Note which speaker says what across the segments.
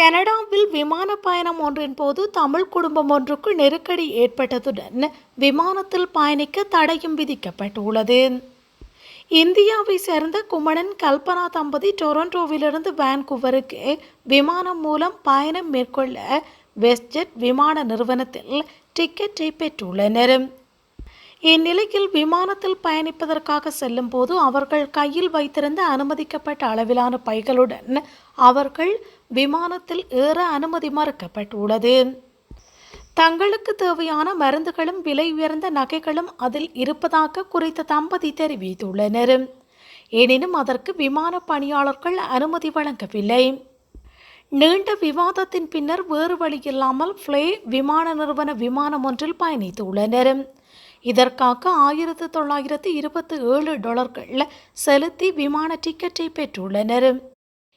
Speaker 1: கனடாவில் விமான பயணம் ஒன்றின் போது தமிழ் குடும்பம் ஒன்றுக்கு நெருக்கடி ஏற்பட்டதுடன் விமானத்தில் பயணிக்க தடையும் விதிக்கப்பட்டுள்ளது. இந்தியாவை சேர்ந்த குமணன் கல்பனா தம்பதி டொரண்டோவிலிருந்து வான்கூவருக்கு விமானம் மூலம் பயணம் மேற்கொள்ள வெஸ்ட்ஜெட் விமான நிறுவனத்தில் டிக்கெட்டை பெற்றுள்ளனர். இந்நிலையில் விமானத்தில் பயணிப்பதற்காக செல்லும்போது அவர்கள் கையில் வைத்திருந்த அனுமதிக்கப்பட்ட அளவிலான பைகளுடன் அவர்கள் விமானத்தில் ஏற அனுமதி மறுக்கப்பட்டுள்ளது. தங்களுக்கு தேவையான மருந்துகளும் விலை உயர்ந்த நகைகளும் அதில் இருப்பதாக குறித்த தம்பதி தெரிவித்துள்ளனர். எனினும் அதற்கு விமான பணியாளர்கள் அனுமதி வழங்கவில்லை. நீண்ட விவாதத்தின் பின்னர் வேறு வழியில்லாமல் ஃப்ளே விமான நிறுவன விமானம் ஒன்றில் பயணித்துள்ளனர். இதற்காக ஆயிரத்து தொள்ளாயிரத்து இருபத்தி ஏழு டாலர்கள் செலுத்தி விமான டிக்கெட்டை பெற்றுள்ளனர்.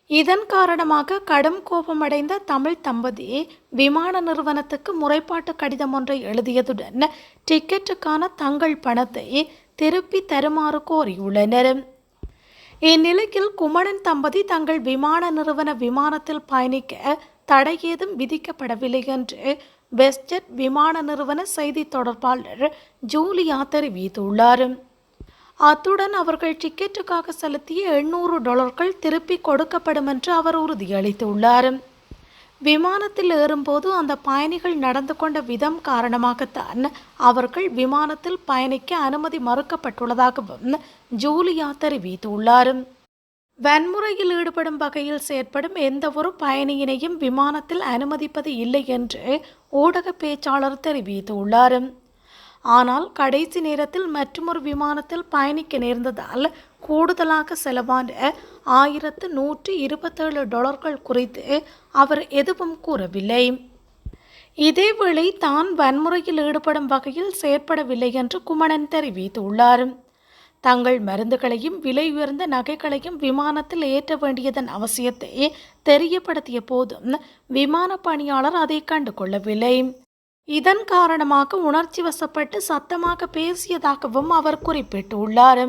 Speaker 1: இதன் காரணமாக கடும் கோபமடைந்த தமிழ் தம்பதி விமான நிறுவனத்துக்கு முறைப்பாட்டு கடிதம் ஒன்றை எழுதியதுடன் டிக்கெட்டுக்கான தங்கள் பணத்தை திருப்பி தருமாறு கோரியுள்ளனர். இந்நிலையில் குமணன் தம்பதி தங்கள் விமான நிறுவன விமானத்தில் பயணிக்க தடை ஏதும் விதிக்கப்படவில்லை என்று வெஸ்ட்ஜெட் விமான நிறுவன செய்தி தொடர்பாளர் ஜூலியா தெரிவித்துள்ளார். அத்துடன் அவர்கள் டிக்கெட்டுக்காக செலுத்திய எண்ணூறு டாலர்கள் திருப்பி கொடுக்கப்படும் என்று அவர் உறுதியளித்துள்ளார். விமானத்தில் ஏறும்போது அந்த பயணிகள் நடந்து கொண்ட விதம் காரணமாகத்தான் அவர்கள் விமானத்தில் பயணிக்க அனுமதி மறுக்கப்பட்டுள்ளதாகவும் ஜூலியா தெரிவித்துள்ளார். வன்முறையில் ஈடுபடும் வகையில் செயற்படும் எந்தவொரு பயணியினையும் விமானத்தில் அனுமதிப்பது இல்லை என்று ஊடக பேச்சாளர் தெரிவித்துள்ளார். ஆனால் கடைசி நேரத்தில் மற்றொரு விமானத்தில் பயணிக்க நேர்ந்ததால் கூடுதலாக செலவான ஆயிரத்து நூற்றி இருபத்தேழு டாலர்கள் குறித்து அவர் எதுவும் கூறவில்லை. இதேவேளை தான் வன்முறையில் ஈடுபடும் வகையில் செயற்படவில்லை என்று குமணன் தெரிவித்துள்ளார். தங்கள் மருந்துகளையும் விலை உயர்ந்த நகைகளையும் விமானத்தில் ஏற்ற வேண்டியதன் அவசியத்தை தெரியப்படுத்திய போதும் விமான பணியாளர் அதை கண்டு கொள்ளவில்லை இதன் காரணமாக உணர்ச்சி வசப்பட்டு சத்தமாக பேசியதாகவும் அவர் குறிப்பிட்டுள்ளார்.